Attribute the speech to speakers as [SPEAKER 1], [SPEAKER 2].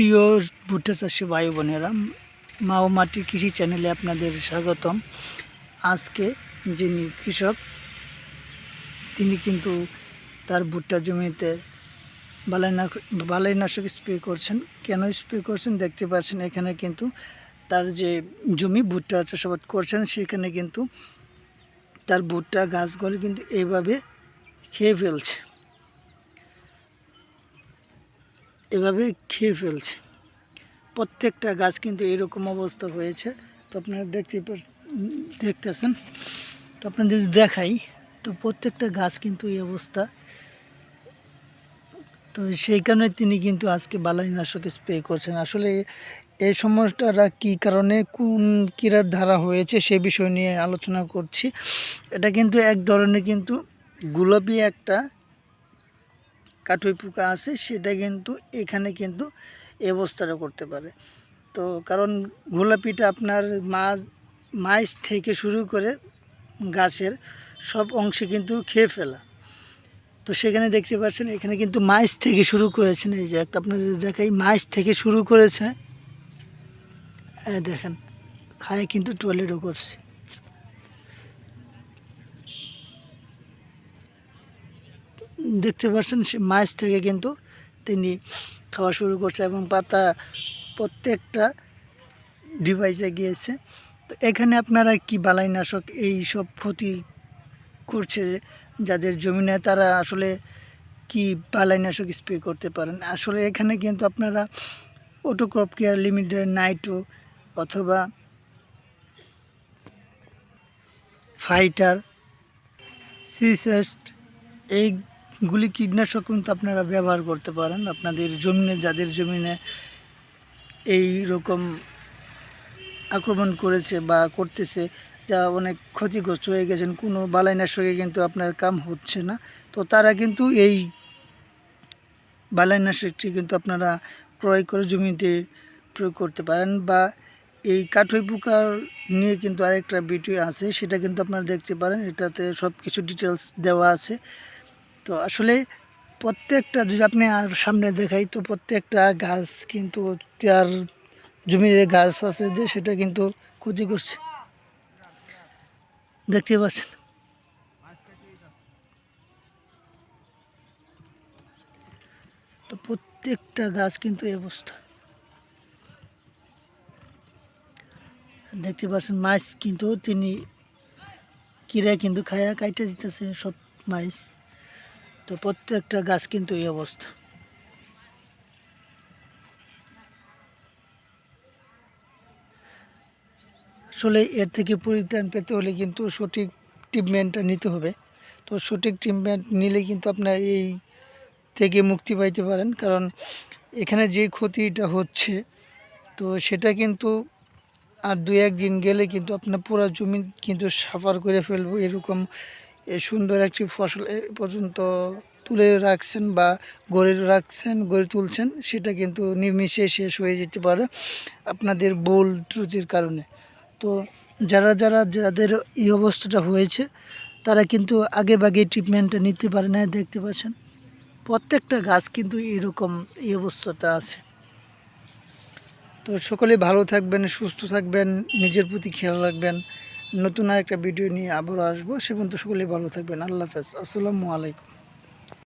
[SPEAKER 1] প্রিয় ভুট্টা চাষি ভাই বোনেরা মা ও মাটি কৃষি চ্যানেলে আপনাদের স্বাগতম। আজকে যিনি কৃষক, তিনি কিন্তু তার ভুট্টা জমিতে বালাইনা বালাইনাশক স্প্রে করছেন। কেন স্প্রে করছেন দেখতে পাচ্ছেন, এখানে কিন্তু তার যে জমি ভুট্টা চাষাবাদ করছেন, সেখানে কিন্তু তার ভুট্টা গাছগুলো কিন্তু এইভাবে খেয়ে ফেলছে। এভাবে খেয়ে ফেলছে। প্রত্যেকটা গাছ কিন্তু এরকম অবস্থা হয়েছে। তো আপনারা দেখতে দেখতেছেন। তো আপনাদের যদি দেখাই, তো প্রত্যেকটা গাছ কিন্তু এই অবস্থা। তো সেই কারণে তিনি কিন্তু আজকে বালাইনাশক স্প্রে করছেন। আসলে এই সমস্যাটা কী কারণে, কোন কীরা ধারা হয়েছে, সে বিষয় নিয়ে আলোচনা করছি। এটা কিন্তু এক ধরনের কিন্তু গোলাপি একটা কাঠুই পোকা আছে, সেটা কিন্তু এখানে কিন্তু এই অবস্থাটা করতে পারে। তো কারণ গোলাপিটা আপনার মাছ মাছ থেকে শুরু করে গাছের সব অংশে কিন্তু খেয়ে ফেলা। তো সেখানে দেখতে পাচ্ছেন, এখানে কিন্তু মাছ থেকে শুরু করেছেন। এই যে একটা আপনাদের দেখাই, মাছ থেকে শুরু করেছে। দেখেন, খায় কিন্তু টয়লেটও করছে। দেখতে পাচ্ছেন সে মাছ থেকে কিন্তু তিনি খাওয়া শুরু করছে এবং পাতা প্রত্যেকটা ডিভাইসে গিয়েছে। তো এখানে আপনারা কি বালাইনাশক এই সব ক্ষতি করছে যাদের জমি নেয় তারা আসলে কি বালাইনাশক স্প্রে করতে পারেন? আসলে এখানে কিন্তু আপনারা অটোক্রপ কেয়ার লিমিটেড নাইটো অথবা ফাইটার সিসেস্ট এইগুলি কীটনাশক কিন্তু আপনারা ব্যবহার করতে পারেন। আপনাদের জমিনে, যাদের জমিনে এই রকম আক্রমণ করেছে বা করতেছে, যা অনেক ক্ষতিগ্রস্ত হয়ে গেছেন, কোনো বালাইনাশকে কিন্তু আপনার কাম হচ্ছে না। তো তারা কিন্তু এই বালাইনাশকটি কিন্তু আপনারা ক্রয় করে জমিতে প্রয়োগ করতে পারেন বা এই কাঠই পোকার নিয়ে কিন্তু আরেকটা ভিডিও আছে, সেটা কিন্তু আপনারা দেখতে পারেন। এটাতে সব কিছু ডিটেলস দেওয়া আছে। তো আসলে প্রত্যেকটা যদি আপনি আর সামনে দেখাই, তো প্রত্যেকটা গাছ কিন্তু তার জমির গাছ আছে যে সেটা কিন্তু ক্ষতি করছে। দেখতে পাচ্ছেন? তো প্রত্যেকটা গাছ কিন্তু এই অবস্থা। দেখতে পাচ্ছেন, মাছ কিন্তু তিনি কিরা কিন্তু খায়া কাইটে দিতেছে সব মাছ। তো প্রত্যেকটা গাছ কিন্তু এই অবস্থা। আসলে এর থেকে পরিত্রাণ পেতে হলে কিন্তু সঠিক ট্রিটমেন্টটা নিতে হবে। তো সঠিক ট্রিটমেন্ট নিলে কিন্তু আপনার এই থেকে মুক্তি পাইতে পারেন। কারণ এখানে যে ক্ষতিটা হচ্ছে, তো সেটা কিন্তু আর দু একদিন গেলে কিন্তু আপনার পুরো জমি কিন্তু সাফার করে ফেলব এরকম এ সুন্দর একটি ফসল এ পর্যন্ত তুলে রাখছেন বা গড়ে রাখছেন, গড়ে তুলছেন, সেটা কিন্তু নিমিশে শেষ হয়ে যেতে পারে আপনাদের বোল ত্রুটির কারণে। তো যারা যারা, যাদের এই অবস্থাটা হয়েছে, তারা কিন্তু আগে ভাগে ট্রিটমেন্টটা নিতে পারে না দেখতে পাচ্ছেন। প্রত্যেকটা গাছ কিন্তু এরকম এই অবস্থাটা আছে। তো সকলে ভালো থাকবেন, সুস্থ থাকবেন, নিজের প্রতি খেয়াল রাখবেন। নতুন আরেকটা ভিডিও নিয়ে আবারও আসব। সে পর্যন্ত সকলেই ভালো থাকবেন। আল্লাহ হাফেজ। আসসালামু আলাইকুম।